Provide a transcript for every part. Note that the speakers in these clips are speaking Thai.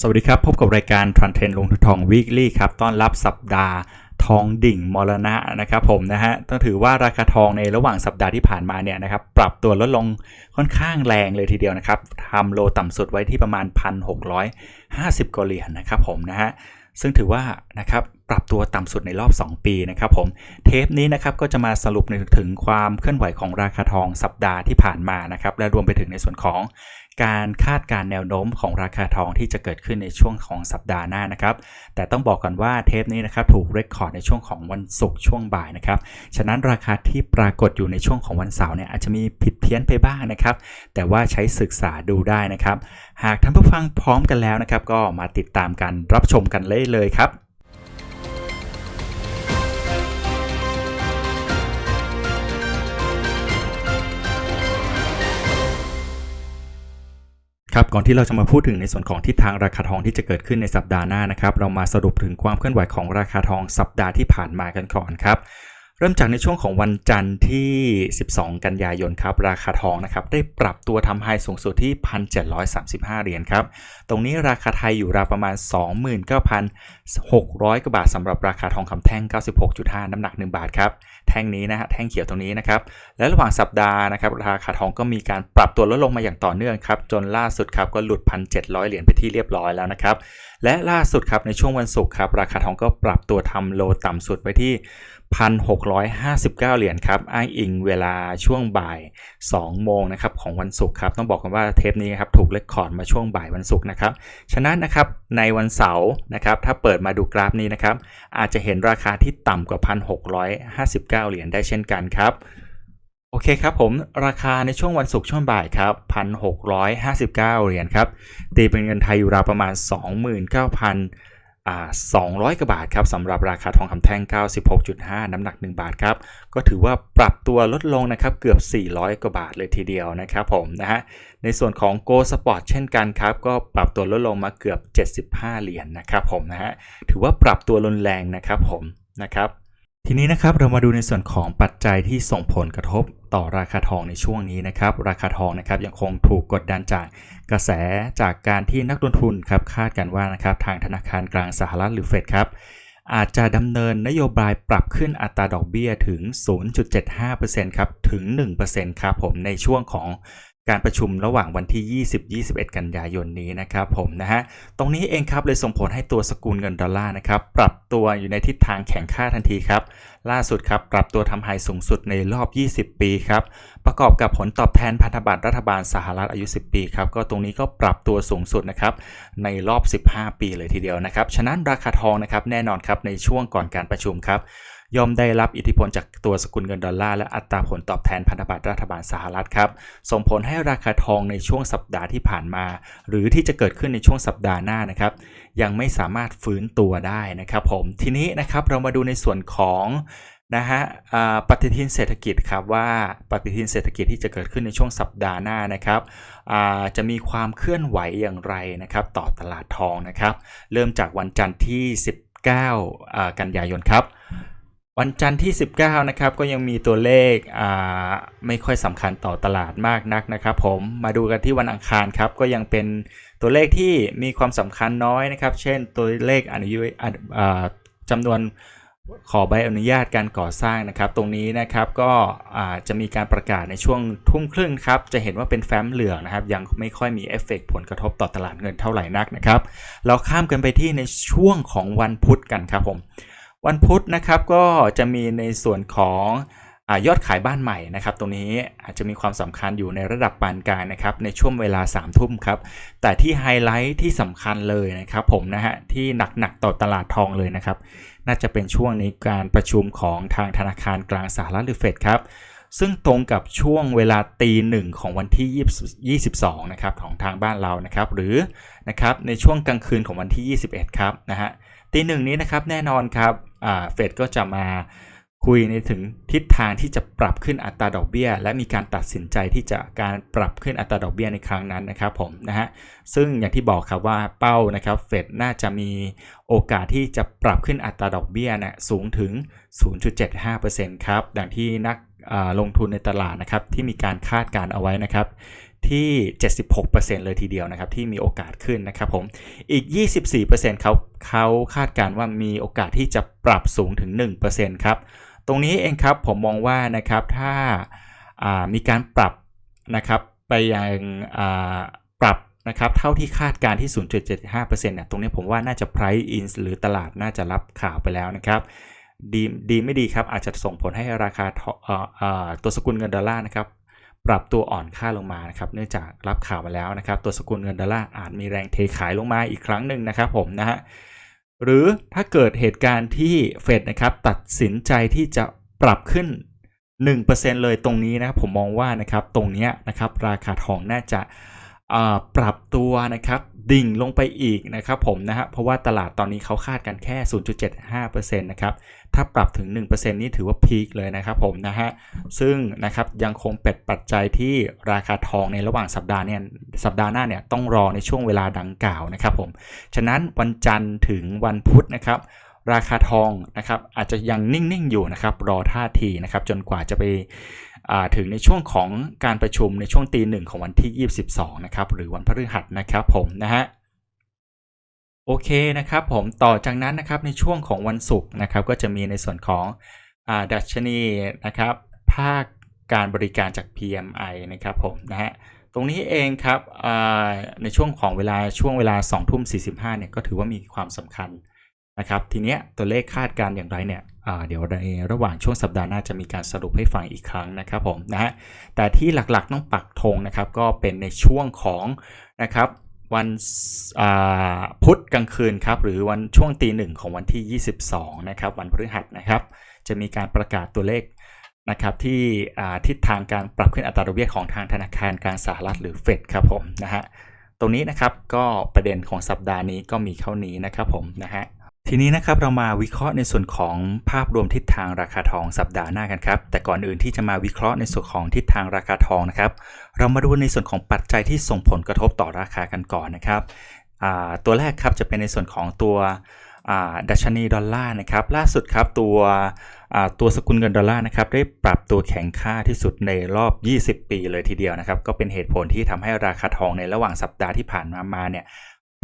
สวัสดีครับ พบกับรายการทรันเทนลงทุนทอง weekly ครับ ต้อนรับสัปดาห์ทองดิ่งมรณะนะครับผมนะฮะต้องถือว่าราคาทองในระหว่างสัปดาห์ที่ผ่านมาเนี่ยนะครับปรับตัวลดลงค่อนข้างแรงเลยทีเดียวนะครับทำโลต่ำสุดไว้ที่ประมาณ 1,650กว่าเหรียญนะครับผมนะฮะซึ่งถือว่านะครับปรับตัวต่ำสุดในรอบ 2 ปีนะครับผมเทปนี้นะครับก็จะมาสรุปถึงความเคลื่อนไหวของราคาทองสัปดาห์ที่ผ่านมานะครับและรวมไปถึงในส่วนของ การคาดการแนวโน้มของราคาทองที่จะเกิดขึ้นในช่วงของสัปดาห์หน้านะครับ แต่ต้องบอกก่อนว่าเทปนี้นะครับถูกเรคคอร์ดในช่วงของวันศุกร์ช่วงบ่ายนะครับ ฉะนั้นราคาที่ปรากฏอยู่ในช่วงของวันเสาร์เนี่ยอาจจะมีผิดเพี้ยนไปบ้างนะครับ แต่ว่าใช้ศึกษาดูได้นะครับ หากท่านผู้ฟังพร้อมกันแล้วนะครับ ก็มาติดตามกันรับชมกันเลยเลยครับ ครับก่อนที่เราจะมาพูดถึงในส่วนของทิศทางราคาทองที่จะเกิดขึ้นในสัปดาห์หน้านะครับ เรามาสรุปถึงความเคลื่อนไหวของราคาทองสัปดาห์ที่ผ่านมากันก่อนครับ เริ่มจากในช่วงของวันจันทร์ที่ 12 กันยายนครับ ราคาทองนะครับได้ปรับตัวทำไฮสูงสุดที่ 1,735 เหรียญครับ ตรงนี้ราคาไทยอยู่ราวประมาณ 29,600กว่าบาทสำหรับราคาทองคำแท่ง 96.5 น้ำหนัก 1 บาทครับ แท่งนี้นะฮะแท่งเขียวตรงนี้นะครับ และระหว่างสัปดาห์นะครับราคาทองก็มีการปรับตัวลดลงมาอย่างต่อเนื่องครับจนล่าสุดครับก็หลุด 1,700 เหรียญไปที่เรียบร้อยแล้วนะครับและล่าสุดครับในช่วงวันศุกร์ครับราคาทองก็ปรับตัวทำโลต่ำสุดไปที่ 1,659 เหรียญครับ อ้างอิงเวลาช่วงบ่าย 2 โมงนะครับของวันศุกร์ครับ ต้องบอกกันว่าเทปนี้ครับถูกเลคคอร์ดมาช่วงบ่ายวันศุกร์นะครับ ฉะนั้นนะครับในวันเสาร์นะครับถ้าเปิดมาดูกราฟนี้นะครับ อาจจะเห็นราคาที่ต่ำกว่า 1,659 เหรียญได้เช่นกันครับโอเคครับผมราคาในช่วงวันศุกร์ช่วงบ่ายครับ1,659 เหรียญครับตีเป็นเงินไทยอยู่ราวประมาณ 29,000อ่า 200 กว่าบาทครับสำหรับราคาทองคำแท่ง 96.5 น้ำหนัก 1 บาทครับ ก็ถือว่าปรับตัวลดลงนะครับเกือบ 400 กว่าบาทเลยทีเดียวนะครับผมนะฮะ ในส่วนของ Go Sport เช่นกันครับ ก็ปรับตัวลดลงมาเกือบ 75 เหรียญนนะครับผมนะฮะ ถือว่าปรับตัวรุนแรงนะครับผมนะครับ ทีนี้นะครับเรามาดูในส่วนของปัจจัยที่ส่งผลกระทบต่อราคาทองในช่วงนี้นะครับ ราคาทองนะครับยังคงถูกกดดันจากกระแสจากการที่นักลงทุนครับคาดกันว่านะครับทางธนาคารกลางสหรัฐหรือเฟดครับอาจจะดำเนินนโยบายปรับขึ้นอัตราดอกเบี้ยถึง 0.75%ครับ ถึง 1%ครับผมในช่วงของ การประชุมระหว่างวันที่ 20-21 กันยายนนี้นะครับผมนะฮะ ตรงนี้เองครับเลยส่งผลให้ตัวสกุลเงินดอลลาร์นะครับปรับตัวอยู่ในทิศทางแข็งค่าทันทีครับ ล่าสุดครับปรับตัวทำไฮสูงสุดในรอบ 20 ปีครับ ประกอบกับผลตอบแทนพันธบัตรรัฐบาลสหรัฐอายุ 10 ปีครับ ก็ตรงนี้ก็ปรับตัวสูงสุดนะครับในรอบ 15 ปีเลยทีเดียวนะครับ ฉะนั้นราคาทองนะครับแน่นอนครับในช่วงก่อนการประชุมครับ ย่อมได้รับอิทธิพลจากตัวสกุลเงินดอลลาร์และอัตราผลตอบแทนพันธบัตรรัฐบาลสหรัฐครับ ส่งผลให้ราคาทองในช่วงสัปดาห์ที่ผ่านมา หรือที่จะเกิดขึ้นในช่วงสัปดาห์หน้านะครับ ยังไม่สามารถฟื้นตัวได้นะครับผมทีนี้นะครับเรามาดูในส่วนของนะฮะปฏิทินเศรษฐกิจครับว่าปฏิทินเศรษฐกิจที่จะเกิดขึ้นในช่วงสัปดาห์หน้านะครับจะมีความเคลื่อนไหวอย่างไรนะครับต่อตลาดทองนะครับ เริ่มจากวันจันทร์ที่ 19อ่ากันยายนครับ วันจันทร์ที่ 19 นะครับ ก็ยังมีตัวเลขอ่าไม่ค่อยสำคัญต่อตลาดมากนักนะครับผมมาดูกันที่วันอังคารครับ ก็ยังเป็นตัวเลขที่มีความสำคัญน้อยนะครับ เช่นตัวเลขอนุยุอ่าอ่าจำนวนขอใบอนุญาตการก่อสร้างนะครับ ตรงนี้นะครับก็อ่าจะมีการประกาศในช่วงทุ่มครึ่งครับ จะเห็นว่าเป็นแฟ้มเหลืองนะครับ ยังไม่ค่อยมีเอฟเฟกต์ผลกระทบต่อตลาดเงินเท่าไหร่นักนะครับ เราข้ามกันไปที่ในช่วงของวันพุธกันครับผม วันพุธนะครับก็จะมีในส่วนของอยอดขายบ้านใหม่นะครับตรงนี้อาจจะมีความสำคัญอยู่ในระดับปานกลางนะครับในช่วงเวลา3ามทุ่มครับแต่ที่ไฮไลท์ที่สำคัญเลยนะครับผมนะฮะที่หนักๆต่อตลาดทองเลยนะครับน่าจะเป็นช่วงในการประชุมของทางธนาคารกลางสหรัฐหรือเฟดครับ ซึ่งตรงกับช่วงเวลาตีหนึ่งของวันที่ 22 นะครับของทางบ้านเรานะครับ หรือนะครับในช่วงกลางคืนของวันที่ 21 ครับนะฮะตีหนึ่งนี้นะครับแน่นอนครับเฟดก็จะมาคุยในถึงทิศทางที่จะปรับขึ้นอัตราดอกเบี้ย และมีการตัดสินใจที่จะการปรับขึ้นอัตราดอกเบี้ยในครั้งนั้นนะครับผมนะฮะซึ่งอย่างที่บอกครับว่าเป้านะครับเฟดน่าจะมีโอกาสที่จะปรับขึ้นอัตราดอกเบี้ยนะสูงถึง 0.75%ครับดังที่นัก ลงทุนในตลาดนะครับที่มีการคาดการเอาไว้นะครับที่ 76%เลยทีเดียวนะครับที่มีโอกาสขึ้นนะครับผมอีก 24%เขาเขาคาดการว่ามีโอกาสที่จะปรับสูงถึง 1%ครับตรงนี้เองครับผมมองว่านะครับถ้าามีการปรับนะครับไปยังอ่าปรับนะครับเท่าที่คาดการที่ 0.75%เนี่ยตรงนี้ผมว่าน่าจะ price in หรือตลาดน่าจะรับข่าวไปแล้วนะครับ ดีดีไม่ดีครับอาจจะส่งผลให้ราคาตัวสกุลเงินดอลลาร์นะครับปรับตัวอ่อนค่าลงมานะครับเนื่องจากรับข่าวมาแล้วนะครับ ตัวสกุลเงินดอลลาร์อาจมีแรงเทขายลงมาอีกครั้งหนึ่งนะครับผมนะฮะหรือถ้าเกิดเหตุการณ์ที่เฟดนะครับตัดสินใจที่จะปรับขึ้น 1%เลยตรงนี้นะครับผมมองว่านะครับตรงนี้นะครับราคาทองน่าจะ ปรับตัวนะครับดิ่งลงไปอีกนะครับผมนะฮะเพราะว่าตลาดตอนนี้เขาคาดกันแค่ 0.75%นะครับถ้าปรับถึง 1%นี่ถือว่าพีคเลยนะครับผมนะฮะซึ่งนะครับยังคงเป็นปัจจัยที่ราคาทองในระหว่างสัปดาห์เนี่ยสัปดาห์หน้าเนี่ยต้องรอในช่วงเวลาดังกล่าวนะครับผมฉะนั้นวันจันทร์ถึงวันพุธนะครับราคาทองนะครับอาจจะยังนิ่งๆอยู่นะครับรอท่าทีนะครับจนกว่าจะไป ถึงในช่วงของการประชุมในช่วงตีหนึ่งของวันที่ 22 นะครับ หรือวันพฤหัสนะครับผมนะฮะโอเคนะครับผมต่อจากนั้นนะครับในช่วงของวันศุกร์นะครับ ก็จะมีในส่วนของอดัชนีนะครับภาคการบริการจาก PMI นะครับผมนะฮะตรงนี้เองครับในช่วงของเวลาช่วงเวลา2ทุ่ม45เนี่ยก็ถือว่ามีความสำคัญ นะครับทีเนี้ยตัวเลขคาดการ์อย่างไรเนี่ยเดี๋ยวในระหว่างช่วงสัปดาห์หน้าจะมีการสรุปให้ฟังอีกครั้งนะครับผมนะฮะแต่ที่หลักๆต้องปักธงนะครับก็เป็นในช่วงของนะครับวันพุธกลางคืนครับหรือวันช่วงตีหนึ่งของวันที่ 22 นะครับวันพฤหัสนะครับ จะมีการประกาศตัวเลขนะครับที่ทิศทางการปรับขึ้นอัตราดอกเบี้ยของทางธนาคารกลางสหรัฐหรือเฟดครับผมนะฮะตรงนี้นะครับก็ประเด็นของสัปดาห์นี้ก็มีเท่านี้นะครับผมนะฮะ ทีนี้นะครับเรามาวิเคราะห์ในส่วนของภาพรวมทิศทางราคาทองสัปดาห์หน้ากันครับ แต่ก่อนอื่นที่จะมาวิเคราะห์ในส่วนของทิศทางราคาทองนะครับ เรามาดูในส่วนของปัจจัยที่ส่งผลกระทบต่อราคากันก่อนนะครับตัวแรกครับจะเป็นในส่วนของตัวดัชนีดอลลาร์นะครับล่าสุดครับตัวตัวสกุลเงินดอลลาร์นะครับได้ปรับตัวแข็งค่าที่สุดในรอบ 20 ปีเลยทีเดียวนะครับก็เป็นเหตุผลที่ทำให้ราคาทองในระหว่างสัปดาห์ที่ผ่านมามาเนี่ย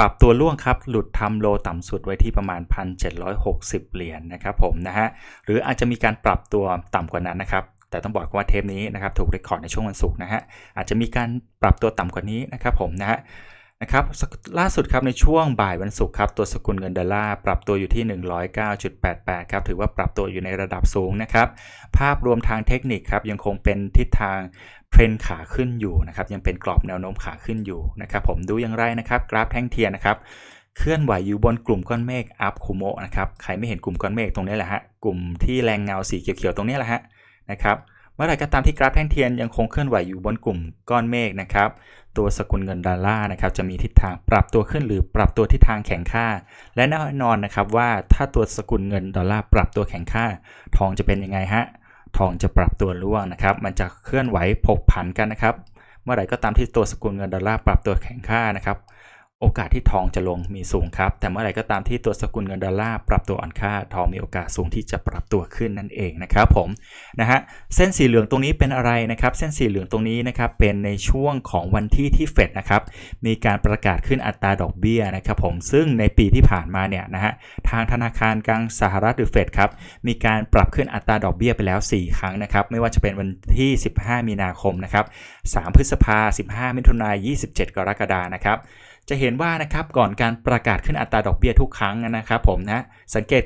ปรับตัวล่วงครับ หลุดทำโลต่ำสุดไว้ที่ประมาณ 1,760 เหรียญนะครับผมนะฮะ หรืออาจจะมีการปรับตัวต่ำกว่านั้นนะครับ แต่ต้องบอกว่าเทปนี้นะครับถูกเรคคอร์ดในช่วงวันศุกร์นะฮะ อาจจะมีการปรับตัวต่ำกว่านี้นะครับผมนะฮะนะครับล่าสุดครับในช่วงบ่ายวันศุกร์ครับตัวสกุลเงินดอลลาร์ปรับตัวอยู่ที่ 109.88 ครับถือว่าปรับตัวอยู่ในระดับสูงนะครับ ภาพรวมทางเทคนิคครับยังคงเป็นทิศทาง เทรนขาขึ้นอยู่นะครับยังเป็นกรอบแนวโน้มขาขึ้นอยู่นะครับผมดูอย่างไรนะครับกราฟแท่งเทียนนะครับเคลื่อนไหวอยู่บนกลุ่มก้อนเมฆอัพคูโมนะครับใครไม่เห็นกลุ่มก้อนเมฆตรงนี้แหละฮะกลุ่มที่แรงเงาสีเขียวๆตรงนี้แหละฮะนะครับเมื่อไหร่ก็ตามที่กราฟแท่งเทียนยังคงเคลื่อนไหวอยู่บนกลุ่มก้อนเมฆนะครับตัวสกุลเงินดอลลาร์นะครับจะมีทิศทางปรับตัวขึ้นหรือปรับตัวทิศทางแข็งค่า และแน่นอนนะครับว่าถ้าตัวสกุลเงินดอลลาร์ปรับตัวแข็งค่า ทองจะเป็นยังไงฮะ ทองจะปรับตัวร่วงนะครับ มันจะเคลื่อนไหวผกผันกันนะครับ เมื่อไหร่ก็ตามที่ตัวสกุลเงินดอลลาร์ปรับตัวแข็งค่านะครับ โอกาสที่ทองจะลงมีสูงครับ แต่เมื่อไรก็ตามที่ตัวสกุลเงินดอลลาร์ปรับตัวอ่อนค่า ทองมีโอกาสสูงที่จะปรับตัวขึ้นนั่นเองนะครับผมนะฮะเส้นสีเหลืองตรงนี้เป็นอะไรนะครับ เส้นสีเหลืองตรงนี้นะครับเป็นในช่วงของวันที่ที่เฟดนะครับมีการประกาศขึ้นอัตราดอกเบี้ยนะครับผมซึ่งในปีที่ผ่านมาเนี่ยนะฮะทางธนาคารกลางสหรัฐหรือเฟดครับมีการปรับขึ้นอัตราดอกเบี้ยไปแล้ว 4 ครั้งนะครับไม่ว่าจะเป็นวันที่ 15 มีนาคมนะครับ3พฤษภา15 มิถุนายน27 กรกฎานะครับ จะเห็นว่านะครับก่อนการประกาศขึ้นอัตราดอกเบี้ยทุกครั้งนะครับผมนะสังเกต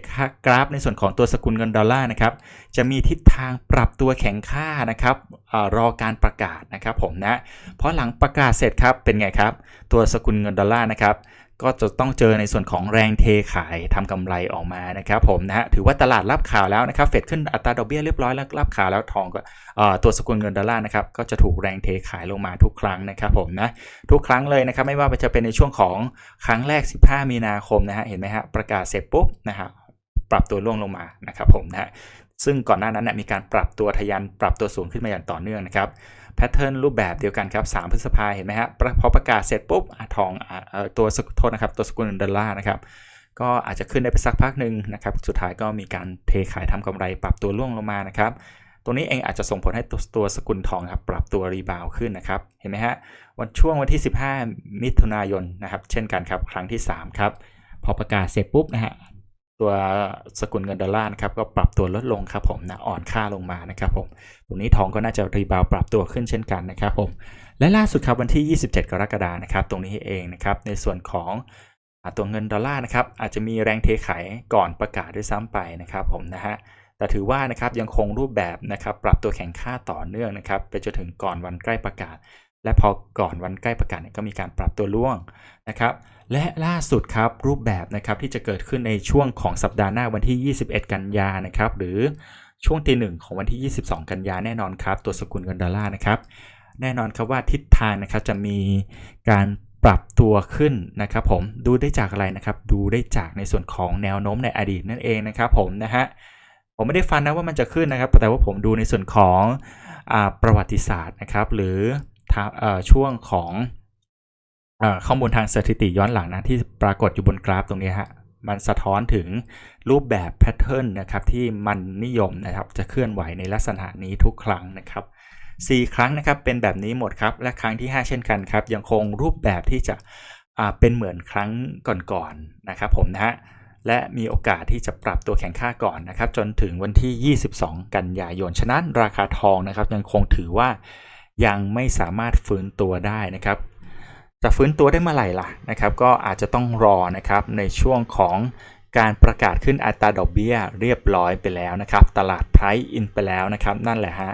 กราฟในส่วนของตัวสกุลเงินดอลลาร์นะครับจะมีทิศทางปรับตัวแข็งค่านะครับอรอการประกาศนะครับผมนะเพราะหลังประกาศเสร็จครับเป็นไงครับ ตัวสกุลเงินดอลลาร์นะครับ ก็จะต้องเจอในส่วนของแรงเทขายทำกำไรออกมานะครับผมนะฮะถือว่าตลาดรับข่าวแล้วนะครับเฟดขึ้นอัตราดอกเบี้ยเรียบร้อยแล้วรับข่าวแล้วทองก็เอ่อตัวสกุลเงินดอลลาร์นะครับก็จะถูกแรงเทขายลงมาทุกครั้งนะครับผมนะทุกครั้งเลยนะครับไม่ว่าจะเป็นในช่วงของครั้งแรก 15 มีนาคมนะฮะเห็นไหมฮะประกาศเสร็จปุ๊บนะฮะปรับตัวร่วงลงมานะครับผมนะฮะซึ่งก่อนหน้านั้นนะมีการปรับตัวทะยันปรับตัวสูงขึ้นมาอย่างต่อเนื่องนะครับ แพทเทิร์นรูปแบบเดียวกันครับ3พฤษภาเห็นไหมฮะพอประกาศเสร็จปุ๊บอทองอตัวสกุโทษนะครับตัวสกุลดอลลาร์นะครับก็อาจจะขึ้นได้ไปสักพักหนึ่งนะครับสุดท้ายก็มีการเทขายทำกำไรปรับตัวร่วงลงมานะครับตรงนี้เองอาจจะส่งผลให้ตัวตัวสกุลทองครับปรับตัวรีบาวขึ้นนะครับเห็นไหมฮะวันช่วงวันที่ 15 มิถุนายนนะครับเช่นกันครับครั้งที่ 3 ครับพอประกาศเสร็จปุ๊บนะฮะ ตัวสกุลเงินดอลลาร์นะครับก็ปรับตัวลดลงครับผมนะอ่อนค่าลงมานะครับผมตรงนี้ทองก็น่าจะรีบาวปรับตัวขึ้นเช่นกันนะครับผมและล่าสุดครับวันที่ 27 กรกฎาคมนะครับตรงนี้เองนะครับในส่วนของตัวเงินดอลลาร์นะครับอาจจะมีแรงเทขายก่อนประกาศด้วยซ้ำไปนะครับผมนะฮะแต่ถือว่านะครับยังคงรูปแบบนะครับปรับตัวแข็งค่าต่อเนื่องนะครับไปจนถึงก่อนวันใกล้ประกาศ และพอก่อนวันใกล้ประกาศเนี่ยก็มีการปรับตัวร่วงนะครับ และล่าสุดครับรูปแบบนะครับที่จะเกิดขึ้นในช่วงของสัปดาห์หน้าวันที่ 21 กันยานะครับ หรือช่วงตีหนึ่งของวันที่ 22 กันยาแน่นอนครับ ตัวสกุลเงินดอลลาร์นะครับ แน่นอนครับว่าทิศทางนะครับจะมีการปรับตัวขึ้นนะครับผมดูได้จากอะไรนะครับ ดูได้จากในส่วนของแนวโน้มในอดีตนั่นเองนะครับผมนะฮะผมไม่ได้ฟันนะว่ามันจะขึ้นนะครับ แต่ว่าผมดูในส่วนของอประวัติศาสตร์นะครับ หรือ ช่วงของอข้อมูลทางสถิติย้อนหลังนะที่ปรากฏอยู่บนกราฟตรงนี้ฮะมันสะท้อนถึงรูปแบบแพทเทิร์นนะครับที่มันนิยมนะครับจะเคลื่อนไหวในลักษณะนี้ทุกครั้งนะครับ4ครั้งนะครับเป็นแบบนี้หมดครับและครั้งที่ 5 เช่นกันครับยังคงรูปแบบที่จะเป็นเหมือนครั้งก่อนๆนะครับผมนะฮะและมีโอกาสที่จะปรับตัวแข็งค่าก่อนนะครับจนถึงวันที่ 22 กันยายน ฉะนั้นราคาทองนะครับยังคงถือว่า ยังไม่สามารถฟื้นตัวได้นะครับ จะฟื้นตัวได้เมื่อไหร่ล่ะนะครับ ก็อาจจะต้องรอนะครับในช่วงของการประกาศขึ้นอัตราดอกเบี้ยเรียบร้อยไปแล้วนะครับ ตลาดไพรอินไปแล้วนะครับ นั่นแหละฮะ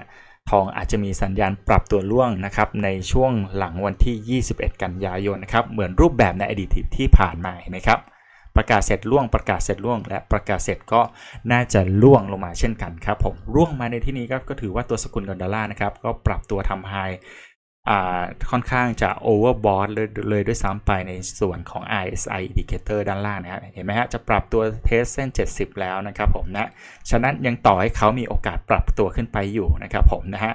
ทองอาจจะมีสัญญาณปรับตัวร่วงนะครับในช่วงหลังวันที่ 21 กันยายนนะครับ เหมือนรูปแบบในอดีตที่ผ่านมาเห็นไหมครับ ประกาศเสร็จล่วงประกาศเสร็จล่วง และประกาศเสร็จก็น่าจะล่วงลงมาเช่นกันครับผมร่วงมาในที่นี้ครับก็ถือว่าตัวสกุลเงินดอลลาร์นะครับก็ปรับตัวทำไฮอ่าค่อนข้างจะ overbought เลยเลยด้วยซ้ำไปในส่วนของ RSI indicator ด้านล่างนะฮะเห็นไหมฮะจะปรับตัวเทสเส้น 70 แล้วนะครับผมนะ ฉะนั้นยังต่อให้เขามีโอกาสปรับตัวขึ้นไปอยู่นะครับผมนะฮะ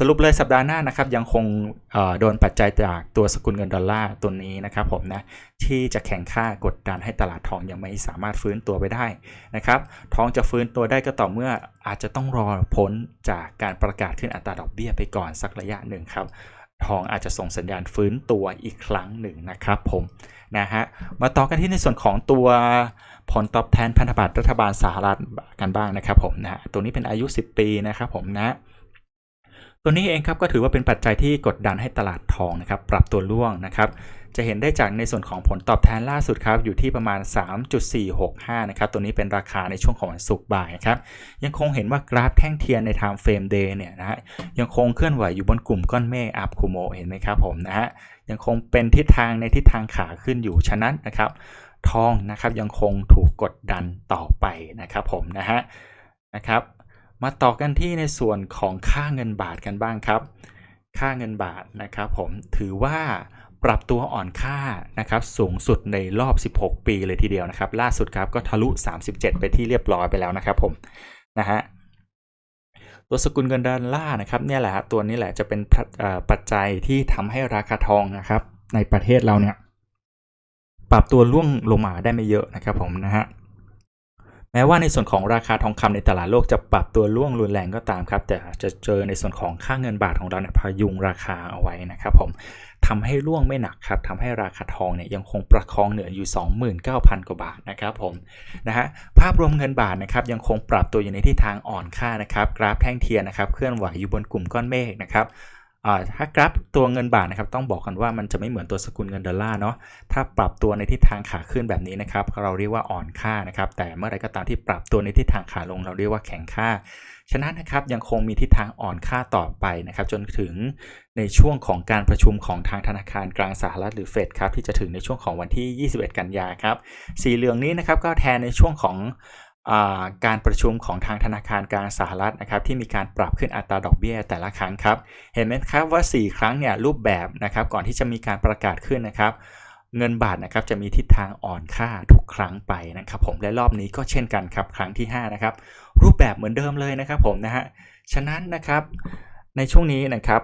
สรุปเลยสัปดาห์หน้านะครับยังคงโดนปัจจัยจากตัวสกุลเงินดอลลาร์ตัวนี้นะครับผมนะที่จะแข่งค่ากดดันให้ตลาดทองยังไม่สามารถฟื้นตัวไปได้นะครับทองจะฟื้นตัวได้ก็ต่อเมื่ออาจจะต้องรอพ้นจากการประกาศขึ้นอัตราดอกเบี้ยไปก่อนสักระยะหนึ่งครับทองอาจจะส่งสัญญาณฟื้นตัวอีกครั้งหนึ่งนะครับผมนะฮะมาต่อกันที่ในส่วนของตัวผลตอบแทนพันธบัตรรัฐบาลสหรัฐกันบ้างนะครับผมนะฮะตัวนี้เป็นอายุ 10 ปีนะครับผมนะ ตัวนี้เองครับก็ถือว่าเป็นปัจจัยที่กดดันให้ตลาดทองนะครับปรับตัวร่วงนะครับจะเห็นได้จากในส่วนของผลตอบแทนล่าสุดครับอยู่ที่ประมาณ 3.465 นะครับ ตัวนี้เป็นราคาในช่วงของวันศุกร์บ่ายครับ ยังคงเห็นว่ากราฟแท่งเทียนใน time frame day เนี่ยนะฮะยังคงเคลื่อนไหวอยู่บนกลุ่มก้อนเมฆอัพคูโมเห็นไหมครับผมนะฮะยังคงเป็นทิศทางในทิศทางขาขึ้นอยู่ฉะนั้นนะครับ ทองนะครับยังคงถูกกดดันต่อไปนะครับผมนะฮะนะครับ มาต่อกันที่ในส่วนของค่าเงินบาทกันบ้างครับ ค่าเงินบาทนะครับผมถือว่าปรับตัวอ่อนค่านะครับสูงสุดในรอบ 16 ปีเลยทีเดียวนะครับ ล่าสุดครับก็ทะลุ 37 ไปที่เรียบร้อยไปแล้วนะครับผมนะฮะตัวสกุลเงินดอลลาร์นะครับเนี่ยแหละฮะตัวนี้แหละจะเป็นปัจเอ่อปัจจัยที่ทำให้ราคาทองนะครับ ในประเทศเราเนี่ยปรับตัวร่วงลงมาได้ไม่เยอะนะครับผมนะฮะ แม้ว่าในส่วนของราคาทองคำในตลาดโลกจะปรับตัวร่วงรุนแรงก็ตามครับ แต่จะเจอในส่วนของค่าเงินบาทของเราเนี่ยพยุงราคาเอาไว้นะครับผมทำให้ร่วงไม่หนักครับทำให้ราคาทองเนี่ยยังคงประคองเหนืออยู่ 29,000 กว่าบาทนะครับผมนะฮะภาพรวมเงินบาทนะครับยังคงปรับตัวอยู่ในทิศทางอ่อนค่านะครับ กราฟแท่งเทียนนะครับเคลื่อนไหวอยู่บนกลุ่มก้อนเมฆนะครับ ถ้ากราฟตัวเงินบาทนะครับต้องบอกกันว่ามันจะไม่เหมือนตัวสกุลเงินดอลลาร์เนาะถ้าปรับตัวในทิศทางขาขึ้นแบบนี้นะครับเราเรียกว่าอ่อนค่านะครับแต่เมื่อไรก็ตามที่ปรับตัวในทิศทางขาลง เราเรียกว่าแข็งค่า ฉะนั้นนะครับยังคงมีทิศทางอ่อนค่าต่อไปนะครับจนถึงในช่วงของการประชุมของทางธนาคารกลางสหรัฐหรือเฟดครับที่จะถึงในช่วงของวันที่ 21 กันยาครับสีเหลืองนี้นะครับก็แทนในช่วงของ การประชุมของทางธนาคารกลางสหรัฐนะครับที่มีการปรับขึ้นอัตราดอกเบี้ยแต่ละครั้งครับ เห็นไหมครับว่า 4 ครั้งเนี่ยรูปแบบนะครับก่อนที่จะมีการประกาศขึ้นนะครับ เงินบาทนะครับจะมีทิศทางอ่อนค่าทุกครั้งไปนะครับผมและรอบนี้ก็เช่นกันครับครั้งที่5นะครับรูปแบบเหมือนเดิมเลยนะครับผมนะฮะฉะนั้นนะครับในช่วงนี้นะครับ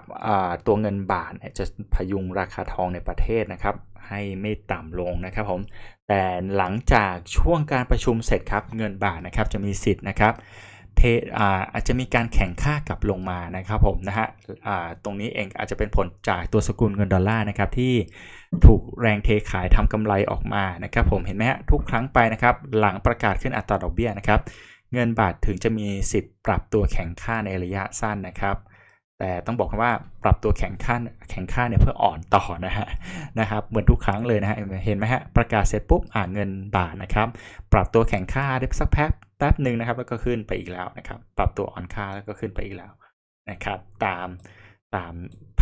ตัวเงินบาทจะพยุงราคาทองในประเทศนะครับ ให้ไม่ต่ำลงนะครับผมแต่หลังจากช่วงการประชุมเสร็จครับเงินบาทนะครับจะมีสิทธิ์นะครับเทอ่าอาจจะมีการแข่งค่ากลับลงมานะครับผมนะฮะอ่าตรงนี้เองอาจจะเป็นผลจากตัวสกุลเงินดอลลาร์นะครับที่ถูกแรงเทขายทำกำไรออกมานะครับผมเห็นไหมฮะทุกครั้งไปนะครับหลังประกาศขึ้นอัตราดอกเบี้ยนะครับเงินบาทถึงจะมีสิทธิ์ปรับตัวแข็งค่าในระยะสั้นนะครับ แต่ต้องบอกว่าปรับตัวแข็งค่าแข็งค่าเนี่ยเพื่ออ่อนต่อนะฮะนะครับเหมือนทุกครั้งเลยนะฮะเห็นไหมฮะประกาศเสร็จปุ๊บอ่าเงินบาทนะครับ ปรับตัวแข็งค่าได้สักแป๊บแป๊บหนึ่งนะครับ แล้วก็ขึ้นไปอีกแล้วนะครับ ปรับตัวอ่อนค่าแล้วก็ขึ้นไปอีกแล้วนะครับ ตามตาม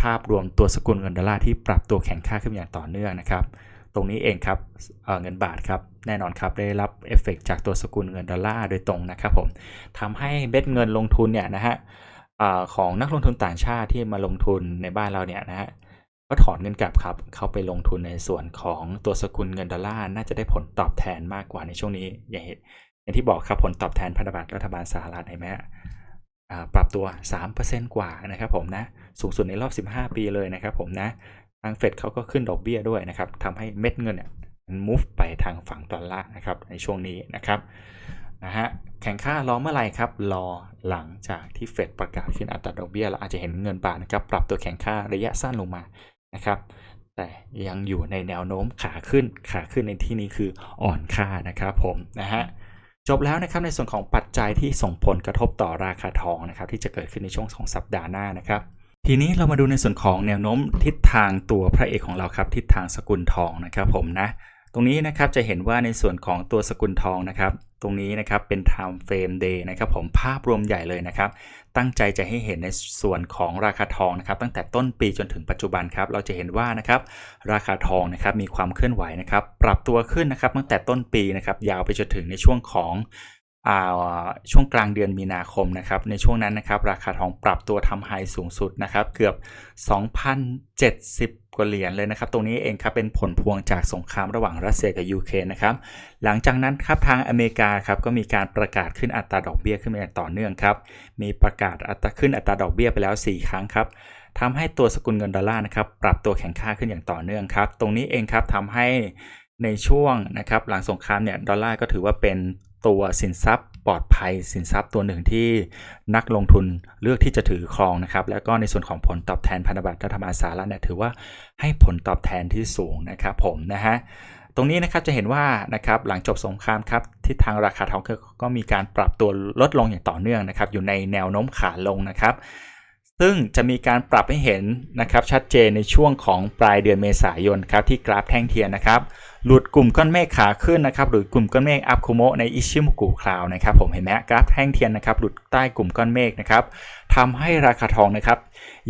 ภาพรวมตัวสกุลเงินดอลลาร์ที่ปรับตัวแข็งค่าขึ้นอย่างต่อเนื่องนะครับ ตรงนี้เองครับเออเงินบาทครับแน่นอนครับได้รับเอฟเฟกจากตัวสกุลเงินดอลลาร์โดยตรงนะครับผมทำให้เบ็ดเงินลงทุนเนี่ยนะฮะ อของนักลงทุนต่างชาติที่มาลงทุนในบ้านเราเนี่ยนะฮะก็ถอนเงินกลับครับ เขาไปลงทุนในส่วนของตัวสกุลเงินดอลลาร์น่าจะได้ผลตอบแทนมากกว่าในช่วงนี้ อย่างเห็นอย่างที่บอกครับผลตอบแทนพันธบัตรรัฐบาลสหรัฐเห็นไหมฮะอ่าปรับตัว 3%กว่านะครับผมนะ สูงสุดในรอบ 15 ปีเลยนะครับผมนะ ทางเฟดเขาก็ขึ้นดอกเบี้ยด้วยนะครับทำให้เม็ดเงินเนี่ยมัน move ไปทางฝั่งดอลลาร์นะครับในช่วงนี้นะครับนะฮะ แข่งค่ารอเมื่อไหร่ครับ รอหลังจากที่เฟดประกาศขึ้นอัตราดอกเบี้ยเราอาจจะเห็นเงินบาทนะครับ ปรับตัวแข่งค่าระยะสั้นลงมานะครับ แต่ยังอยู่ในแนวโน้มขาขึ้นขาขึ้นในที่นี้คืออ่อนค่านะครับผมนะฮะจบแล้วนะครับในส่วนของปัจจัยที่ส่งผลกระทบต่อราคาทองนะครับ ที่จะเกิดขึ้นในช่วงของสัปดาห์หน้านะครับทีนี้เรามาดูในส่วนของแนวโน้มทิศทางตัวพระเอกของเราครับ ทิศทางสกุลทองนะครับผมนะ ตรงนี้นะครับจะเห็นว่าในส่วนของตัวสกุลทองนะครับตรงนี้นะครับเป็น time frame day นะครับผมภาพรวมใหญ่เลยนะครับ ตั้งใจจะให้เห็นในส่วนของราคาทองนะครับ ตั้งแต่ต้นปีจนถึงปัจจุบันครับ เราจะเห็นว่านะครับราคาทองนะครับมีความเคลื่อนไหวนะครับ ปรับตัวขึ้นนะครับตั้งแต่ต้นปีนะครับยาวไปจนถึงในช่วงของ ช่วงกลางเดือนมีนาคมนะครับในช่วงนั้นนะครับราคาทองปรับตัวทำไฮสูงสุดนะครับเกือบ 2,070 กว่าเหรียญเลยนะครับ ตรงนี้เองครับเป็นผลพวงจากสงครามระหว่างรัสเซียกับยูเครนนะครับหลังจากนั้นครับทางอเมริกาครับก็มีการประกาศขึ้นอัตราดอกเบี้ยขึ้นมาอย่างต่อเนื่องครับมีประกาศอัตราขึ้นอัตราดอกเบี้ยไปแล้ว 4 ครั้งครับทำให้ตัวสกุลเงินดอลลาร์นะครับปรับตัวแข็งค่าขึ้นอย่างต่อเนื่องครับตรงนี้เองครับทำให้ในช่วงนะครับหลังสงครามเนี่ยดอลลาร์ก็ถือว่าเป็น ตัวสินทรัพย์ปลอดภัยสินทรัพย์ตัวหนึ่งที่นักลงทุนเลือกที่จะถือครองนะครับ แล้วก็ในส่วนของผลตอบแทนพันธบัตรรัฐบาลสหรัฐเนี่ยถือว่าให้ผลตอบแทนที่สูงนะครับผมนะฮะตรงนี้นะครับจะเห็นว่านะครับหลังจบสงครามครับทิศทางราคาทองก็มีการปรับตัวลดลงอย่างต่อเนื่องนะครับ อยู่ในแนวโน้มขาลงนะครับ ซึ่งจะมีการปรับให้เห็นนะครับชัดเจนในช่วงของปลายเดือนเมษายนครับที่กราฟแท่งเทียนนะครับ หลุดกลุ่มก้อนเมฆขาขึ้นนะครับหรือกลุ่มก้อนเมฆอัพคุโมในอิชิมุกุคลาวนะครับผมเห็นไหมกราฟแท่งเทียนนะครับหลุดใต้กลุ่มก้อนเมฆนะครับทำให้ราคาทองนะครับ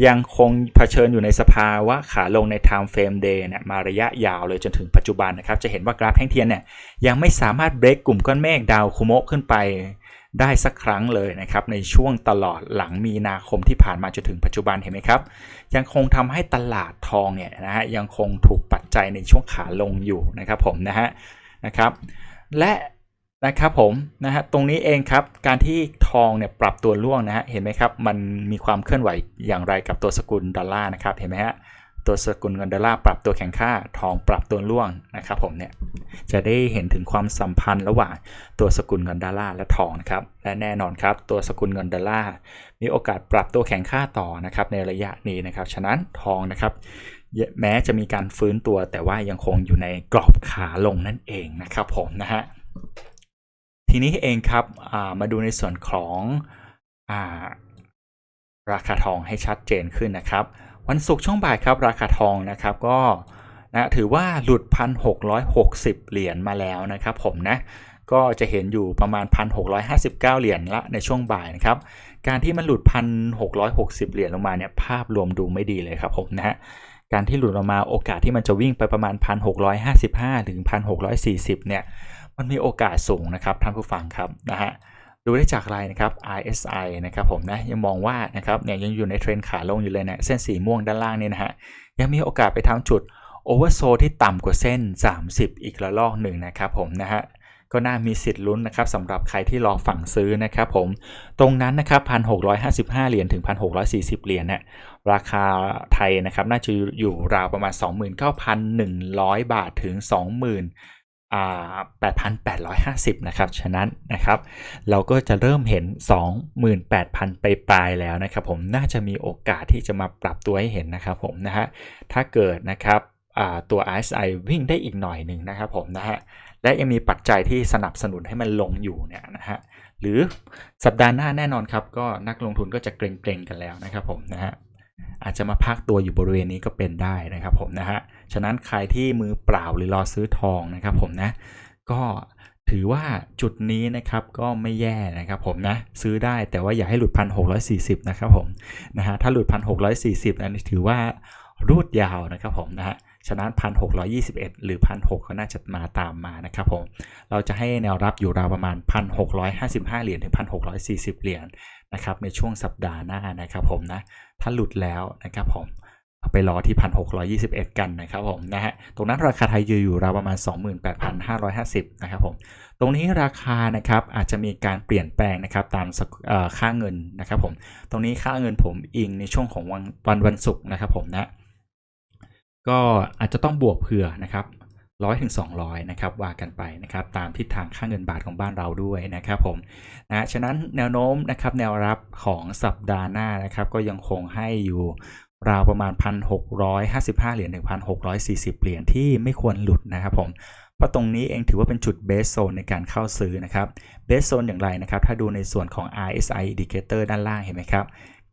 ยังคงเผชิญอยู่ในสภาวะขาลงใน time frame day เนี่ยมาระยะยาวเลยจนถึงปัจจุบันนะครับจะเห็นว่ากราฟแท่งเทียนเนี่ยยังไม่สามารถเบรกกลุ่มก้อนเมฆดาวคุโมะขึ้นไป ได้สักครั้งเลยนะครับในช่วงตลอดหลังมีนาคมที่ผ่านมาจนถึงปัจจุบันเห็นไหมครับ ยังคงทำให้ตลาดทองเนี่ยนะฮะยังคงถูกปัจจัยในช่วงขาลงอยู่นะครับผมนะฮะนะครับและนะครับผมนะฮะตรงนี้เองครับการที่ทองเนี่ยปรับตัวร่วงนะฮะเห็นไหมครับมันมีความเคลื่อนไหวอย่างไรกับตัวสกุลดอลลาร์นะครับเห็นไหมฮะ ตัวสกุลเงินดอลลาร์ปรับตัวแข็งค่า ทองปรับตัวร่วงนะครับผมเนี่ยจะได้เห็นถึงความสัมพันธ์ระหว่างตัวสกุลเงินดอลลาร์และทองนะครับและแน่นอนครับตัวสกุลเงินดอลลาร์มีโอกาสปรับตัวแข็งค่าต่อนะครับในระยะนี้นะครับฉะนั้นทองนะครับแม้จะมีการฟื้นตัวแต่ว่ายังคงอยู่ในกรอบขาลงนั่นเองนะครับผมนะฮะทีนี้เองครับมาดูในส่วนของอาราคาทองให้ชัดเจนขึ้นนะครับ วันศุกร์ช่วงบ่ายครับราคาทองนะครับก็นะถือว่าหลุด 1,660 เหรียญมาแล้วนะครับผมนะก็จะเห็นอยู่ประมาณ 1,659 เหรียญละในช่วงบ่ายนะครับ การที่มันหลุด 1,660 เหรียญลงมาเนี่ยภาพรวมดูไม่ดีเลยครับผมนะฮะการที่หลุดออกมาโอกาสที่มันจะวิ่งไปประมาณ 1,655 ถึง 1,640 เนี่ย มันมีโอกาสสูงนะครับท่านผู้ฟังครับนะฮะ ดูได้จากอะไรนะครับ RSI นะครับผมนะยังมองว่านะครับเนี่ยยังอยู่ในเทรนขาลงอยู่เลยนะเส้นสีม่วงด้านล่างนี่นะฮะยังมีโอกาสไปทาจุดโอเวอร์โซที่ต่ำกว่าเส้น 30 อีกระลอกหนึ่งนะครับผมนะฮะก็น่ามีสิทธิ์ลุ้นนะครับสำหรับใครที่รอฝั่งซื้อนะครับผมตรงนั้นนะครับ 1,655 เหรียญถึง 1,640 เหรียญเนี่ยราคาไทยนะครับน่าจะอยู่ราวประมาณ 29,100 บาทถึง20,000อ่า 8,850 นะครับ ฉะนั้นนะครับ เราก็จะเริ่มเห็น 28,000 ไปปลายแล้วนะครับผม น่าจะมีโอกาสที่จะมาปรับตัวให้เห็นนะครับผมนะฮะ ถ้าเกิดนะครับตัว RSI วิ่งได้อีกหน่อยหนึ่งนะครับผมนะฮะ และยังมีปัจจัยที่สนับสนุนให้มันลงอยู่เนี่ยนะฮะ หรือสัปดาห์หน้าแน่นอนครับ ก็นักลงทุนก็จะเกรงๆกันแล้วนะครับผมนะฮะ อาจจะมาพักตัวอยู่บริเวณนี้ก็เป็นได้นะครับผมนะฮะ ฉะนั้นใครที่มือเปล่าหรือรอซื้อทองนะครับผมนะ ก็ถือว่าจุดนี้นะครับก็ไม่แย่นะครับผมนะซื้อได้แต่ว่าอย่าให้หลุดพันหกนะครับผมนะฮะถ้าหลุดพันหกนั้นถือว่ารูดยาวนะครับผมนะฮะฉะนั้นพันหกหรือพันหก็น่าจะมาตามมานะครับผม เราจะให้แนวรับอยู่ราวประมาณพันหกเหรียญถึงพันหกเหรียญนะครับในช่วงสัปดาห์หน้านะครับผมนะ ถ้าหลุดแล้วนะครับผมเอาไปรอที่ 1,621 กันนะครับผมนะฮะตรงนั้นราคาไทยยืนอยู่ราวประมาณ 28,550 นะครับผมตรงนี้ราคานะครับอาจจะมีการเปลี่ยนแปลงนะครับตามค่าเงินนะครับผมตรงนี้ค่าเงินผมอิงในช่วงของวันวันวันศุกร์นะครับผมนะก็อาจจะต้องบวกเผื่อนะครับ ร้อยถึง200นะครับว่ากันไปนะครับตามทิศทางค่าเงินบาทของบ้านเราด้วยนะครับผมนะฉะนั้นแนวโน้มนะครับแนวรับของสัปดาห์หน้านะครับก็ยังคงให้อยู่ราวประมาณ 1,655 เหรียญถึง1,640 เหรียญที่ไม่ควรหลุดนะครับผม เพราะตรงนี้เองถือว่าเป็นจุดเบสโซนในการเข้าซื้อนะครับ เบสโซนอย่างไรนะครับ ถ้าดูในส่วนของ RSI indicator ด้านล่างเห็นไหมครับ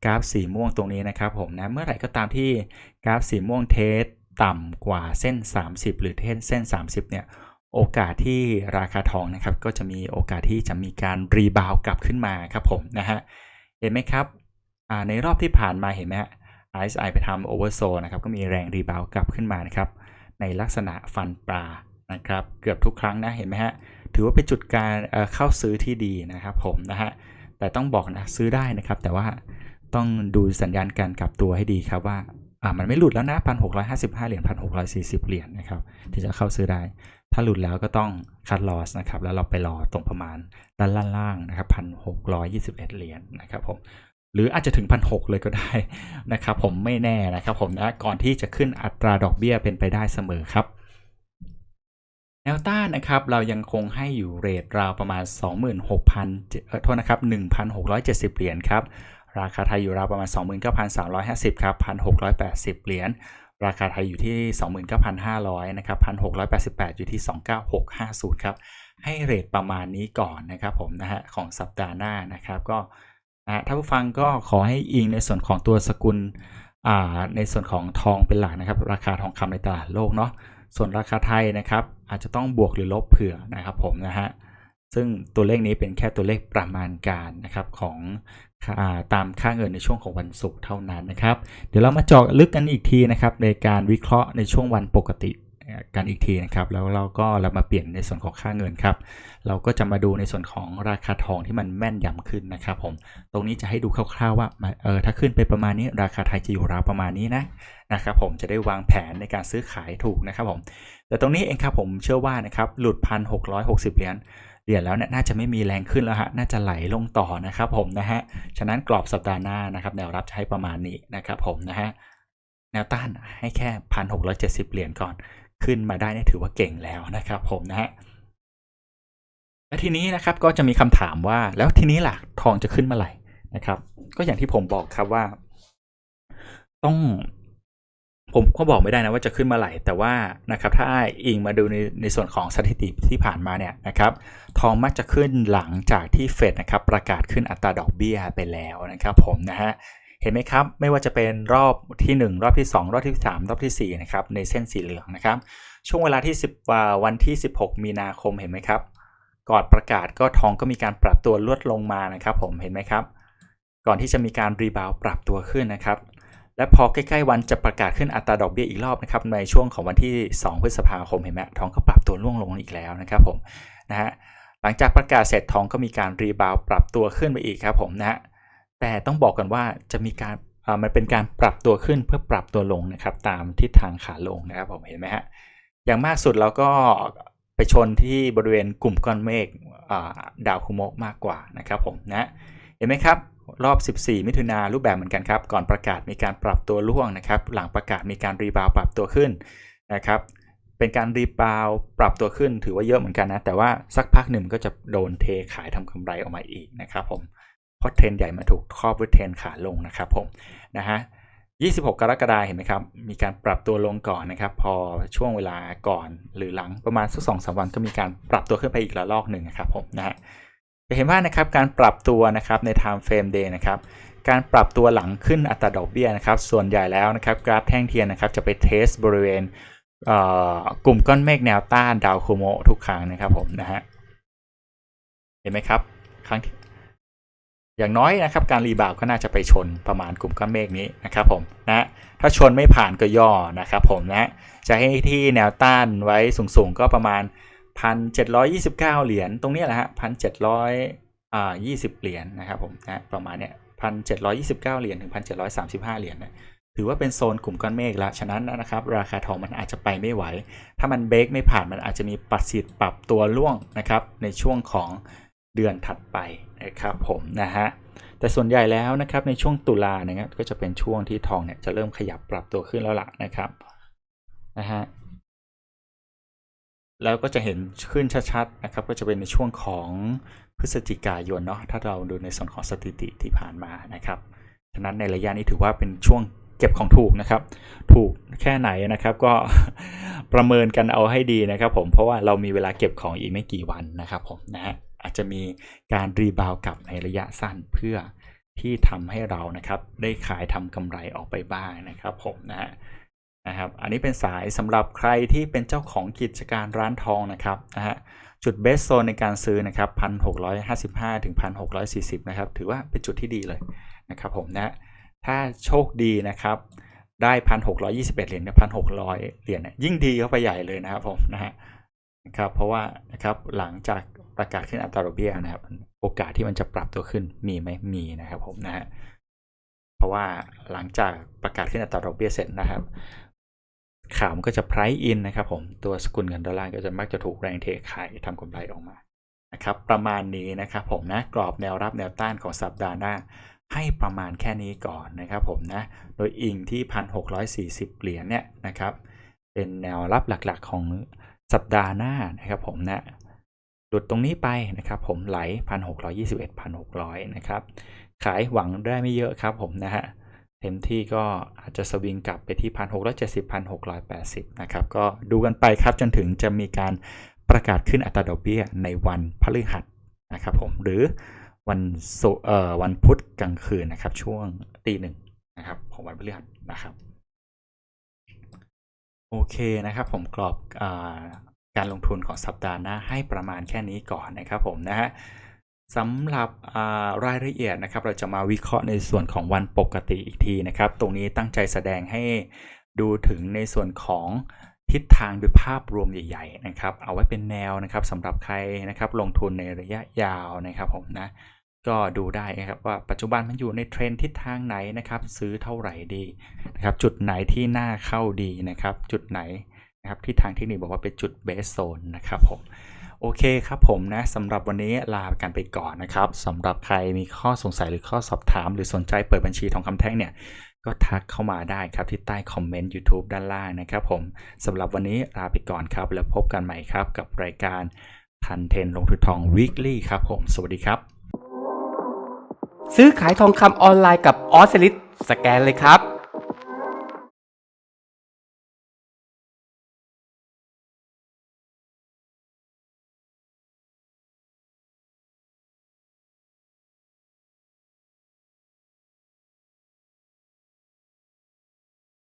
กราฟสีม่วงตรงนี้นะครับผมนะ เมื่อไหร่ก็ตามที่กราฟสีม่วงเทส ต่ำกว่าเส้น 30 หรือเส้นเส้น 30 เนี่ยโอกาสที่ราคาทองนะครับก็จะมีโอกาสที่จะมีการรีบาวกลับขึ้นมาครับผมนะฮะเห็นไหมครับในรอบที่ผ่านมาเห็นไหมฮะ RSI ไปทำโอเวอร์โซนะครับก็มีแรงรีบาวกลับขึ้นมานะครับในลักษณะฟันปลานะครับเกือบทุกครั้งนะเห็นไหมฮะถือว่าเป็นจุดการเข้าซื้อที่ดีนะครับผมนะฮะแต่ต้องบอกนะซื้อได้นะครับ แต่ว่าต้องดูสัญญาณการกลับตัวให้ดีครับว่า อ่ามันไม่หลุดแล้วนะพันหกร้อยห้าสิบห้าเหรียญพันหกร้อยสี่สิบเหรียญนะครับที่จะเข้าซื้อได้ ถ้าหลุดแล้วก็ต้องคัดลอสนะครับแล้วเราไปรอตรงประมาณด้านล่างนะครับพันหกร้อยยี่สิบเอ็ดเหรียญนะครับผมหรืออาจจะถึงพันหกเลยก็ได้นะครับผมไม่แน่นะครับผมนะก่อนที่จะขึ้นอัตราดอกเบี้ยเป็นไปได้เสมอครับแนวต้านนะครับเรายังคงให้อยู่เรทราวประมาณ 26,000เออโทษนะครับ 1,670 เหรียญครับ ราคาไทยอยู่ราวประมาณ 29,350ครับ1,680 เหรียญราคาไทยอยู่ที่ 29,500นะครับ1,688 อยู่ที่ 29650 ครับ ให้เรทประมาณนี้ก่อนนะครับผมนะฮะของสัปดาห์หน้านะครับก็นะถ้าผู้ฟังก็ขอให้อิงในส่วนของตัวสกุลในส่วนของทองเป็นหลักนะครับ ราคาทองคำในตลาดโลกเนาะส่วนราคาไทยนะครับ อาจจะต้องบวกหรือลบเผื่อนะครับผมนะฮะซึ่งตัวเลขนี้เป็นแค่ตัวเลขประมาณการนะครับของ ตามค่าเงินในช่วงของวันศุกร์เท่านั้นนะครับ เดี๋ยวเรามาเจาะลึกกันอีกทีนะครับในการวิเคราะห์ในช่วงวันปกติกันอีกทีนะครับ แล้วเราก็เรามาเปลี่ยนในส่วนของค่าเงินครับ เราก็จะมาดูในส่วนของราคาทองที่มันแม่นยำขึ้นนะครับผม ตรงนี้จะให้ดูคร่าวๆว่าเออถ้าขึ้นไปประมาณนี้ราคาไทยจะอยู่ราวประมาณนี้นะนะครับผมจะได้วางแผนในการซื้อขายถูกนะครับผม แต่ตรงนี้เองครับผมเชื่อว่านะครับหลุดพันหกร้อยหกสิบเหรียญ เหรียญแล้วเนี่ยน่าจะไม่มีแรงขึ้นแล้วฮะน่าจะไหลลงต่อนะครับผมนะฮะฉะนั้นกรอบสัปดาห์หน้านะครับแนวรับจะให้ประมาณนี้นะครับผมนะฮะแนวต้านให้แค่พันหกร้อยเจ็ดสิบเหรียญก่อน ขึ้นมาได้เนี่ยถือว่าเก่งแล้วนะครับผมนะฮะและทีนี้นะครับก็จะมีคำถามว่าแล้วทีนี้ล่ะทองจะขึ้นเมื่อไหร่นะครับ ก็อย่างที่ผมบอกครับว่า ต้อง ผมก็บอกไม่ได้นะว่าจะขึ้นมาไหร่แต่ว่านะครับถ้าอิงมาดูในในส่วนของสถิติที่ผ่านมาเนี่ยนะครับทองมักจะขึ้นหลังจากที่เฟดนะครับประกาศขึ้นอัตราดอกเบี้ยไปแล้วนะครับผมนะฮะเห็นไหมครับ ไม่ว่าจะเป็นรอบที่ 1 รอบที่ 2 รอบที่ 3 รอบที่ 4 นะครับ ในเส้นสีเหลืองนะครับ ช่วงเวลาที่ 10 วันที่ 16 มีนาคมเห็นไหมครับ ก่อนประกาศก็ทองก็มีการปรับตัวลดลงมานะครับ ผมเห็นไหมครับ ก่อนที่จะมีการรีบาวปรับตัวขึ้นนะครับ และพอใกล้ๆวันจะประกาศขึ้นอัตราดอกเบี้ยอีกรอบนะครับในช่วงของวันที่ 2 พฤษภาคมเห็นไหมทองก็ปรับตัวล่วงลงอีกแล้วนะครับผมนะฮะหลังจากประกาศเสร็จทองก็มีการรีบาวปรับตัวขึ้นไปอีกครับผมนะฮะแต่ต้องบอกกันว่าจะมีการมันเป็นการปรับตัวขึ้นเพื่อปรับตัวลงนะครับตามทิศทางขาลงนะครับผมเห็นไหมฮะอย่างมากสุดเราก็ไปชนที่บริเวณกลุ่มก้อนเมฆดาวคุโมกมากกว่านะครับผมนะเห็นไหมครับ รอบ 14 มิถุนารูปแบบเหมือนกันครับ ก่อนประกาศมีการปรับตัวล่วงนะครับ หลังประกาศมีการรีบาวปรับตัวขึ้นนะครับ เป็นการรีบาวปรับตัวขึ้นถือว่าเยอะเหมือนกันนะ แต่ว่าสักพักหนึ่งก็จะโดนเทขายทำกำไรออกมาอีกนะครับผม เพราะเทรนใหญ่มาถูกครอบด้วยเทรนขาลงนะครับผมนะฮะ26 กรกฎาคมเห็นไหมครับ มีการปรับตัวลงก่อนนะครับ พอช่วงเวลาก่อนหรือหลังประมาณสักสองสามวันก็มีการปรับตัวขึ้นไปอีกระลอกหนึ่งนะครับผมนะฮะ จะเห็นว่านะครับการปรับตัวนะครับใน time frame day นะครับการปรับตัวหลังขึ้นอัตราดอกเบี้ยนะครับส่วนใหญ่แล้วนะครับกราฟแท่งเทียนนะครับจะไปเทสบริเวณเอ่อกลุ่มก้อนเมฆแนวต้านดาวโคโมทุกครั้งนะครับผมนะฮะเห็นไหมครับครั้งอย่างน้อยนะครับการรีบาวก็น่าจะไปชนประมาณกลุ่มก้อนเมฆนี้นะครับผมนะถ้าชนไม่ผ่านก็ย่อนะครับผมนะจะให้ที่แนวต้านไว้สูงๆก็ประมาณ 1,729 เหรียญตรงนี้แหละฮะ1,700อ่า20เหรียญนะครับผมนะประมาณเนี้ย1,729เก้าเหรียญถึง1,735เหรียญนะถือว่าเป็นโซนกลุ่มก้อนเมฆแล้ว ฉะนั้นนะครับ ราคาทองมันอาจจะไปไม่ไหว ถ้ามันเบรกไม่ผ่านมันอาจจะมีปัดสิทธิ์ปรับตัวล่วงนะครับ ในช่วงของเดือนถัดไปนะครับผมนะฮะแต่ส่วนใหญ่แล้วนะครับในช่วงตุลาเนี่ยก็จะเป็นช่วงที่ทองเนี่ยจะเริ่มขยับปรับตัวขึ้นแล้วล่ะนะครับนะฮะ แล้วก็จะเห็นขึ้นชัดๆนะครับ ก็จะเป็นในช่วงของพฤศจิกายนเนาะถ้าเราดูในส่วนของสถิติที่ผ่านมานะครับฉะนั้นในระยะนี้ถือว่าเป็นช่วงเก็บของถูกนะครับ ถูกแค่ไหนนะครับก็ประเมินกันเอาให้ดีนะครับ ผมเพราะว่าเรามีเวลาเก็บของอีกไม่กี่วันนะครับ ผมนะฮะอาจจะมีการรีบาวกลับในระยะสั้นเพื่อที่ทำให้เรานะครับ ได้ขายทำกำไรออกไปบ้างนะครับ ผมนะฮะ นะครับ อันนี้เป็นสายสำหรับใครที่เป็นเจ้าของกิจการร้านทองนะครับนะฮะจุดเบสโซนในการซื้อนะครับ1,655 ถึง 1,640 นะครับ ถือว่าเป็นจุดที่ดีเลยนะครับผมนะถ้าโชคดีนะครับ ได้ 1,621 เหรียญกับ1,600 เหรียญเนี่ยยิ่งดีเข้าไปใหญ่เลยนะครับผมนะฮะนะครับเพราะว่านะครับหลังจากประกาศขึ้นอัตราดอกเบี้ยนะครับ โอกาสที่มันจะปรับตัวขึ้นมีไหมมีนะครับผมนะฮะเพราะว่าหลังจากประกาศขึ้นอัตราดอกเบี้ยเสร็จนะครับ ข่าวมันก็จะ price in นะครับผม ตัวสกุลเงินดอลลาร์ก็จะมักจะถูกแรงเทขายทำกำไรออกมานะครับประมาณนี้นะครับผมนะกรอบแนวรับแนวต้านของสัปดาห์หน้า ให้ประมาณแค่นี้ก่อนนะครับผมนะโดยอิงที่ 1,640 เหรียญเนี่ยนะครับเป็นแนวรับหลักๆของสัปดาห์หน้านะครับผมนะหลุดตรงนี้ไปนะครับผมไหล 1,621 1,600 นะครับขายหวังได้ไม่เยอะครับผมนะฮะ เต็มที่ก็อาจจะสวิงกลับไปที่ 1,670 1,680 นะครับ ก็ดูกันไปครับจนถึงจะมีการประกาศขึ้นอัตราดอกเบี้ยในวันพฤหัสนะครับผมหรือวันศุ์เอ่อวันพุธกลางคืนนะครับ ช่วงตีหนึ่งนะครับของวันพฤหัสนะครับ โอเคนะครับผมกรอบอการลงทุนของสัปดาห์หน้าให้ประมาณแค่นี้ก่อนนะครับผมนะฮะ สำหรับรายละเอียดนะครับ เราจะมาวิเคราะห์ในส่วนของวันปกติอีกทีนะครับ ตรงนี้ตั้งใจแสดงให้ดูถึงในส่วนของทิศทางโดยภาพรวมใหญ่ ๆ นะครับ เอาไว้เป็นแนวนะครับสำหรับใครนะครับลงทุนในระยะยาวนะครับผมนะก็ดูได้นะครับว่าปัจจุบันมันอยู่ในเทรนทิศทางไหนนะครับ ซื้อเท่าไหร่ดีนะครับ จุดไหนที่น่าเข้าดีนะครับ จุดไหนนะครับที่ทางเทคนิคบอกว่าเป็นจุดเบสโซนนะครับผม โอเคครับผมนะสำหรับวันนี้ลากันไปก่อนนะครับสำหรับใครมีข้อสงสัยหรือข้อสอบถาม หรือสนใจเปิดบัญชีทองคำแท่งเนี่ยก็ทักเข้ามาได้ครับที่ใต้คอมเมนต์ YouTube ด้านล่างนะครับผมสำหรับวันนี้ลาไปก่อนครับ แล้วพบกันใหม่ครับกับรายการทันเทนลงทุนทอง weekly ครับผม สวัสดีครับ ซื้อขายทองคำออนไลน์กับออสลิสแกนเลยครับ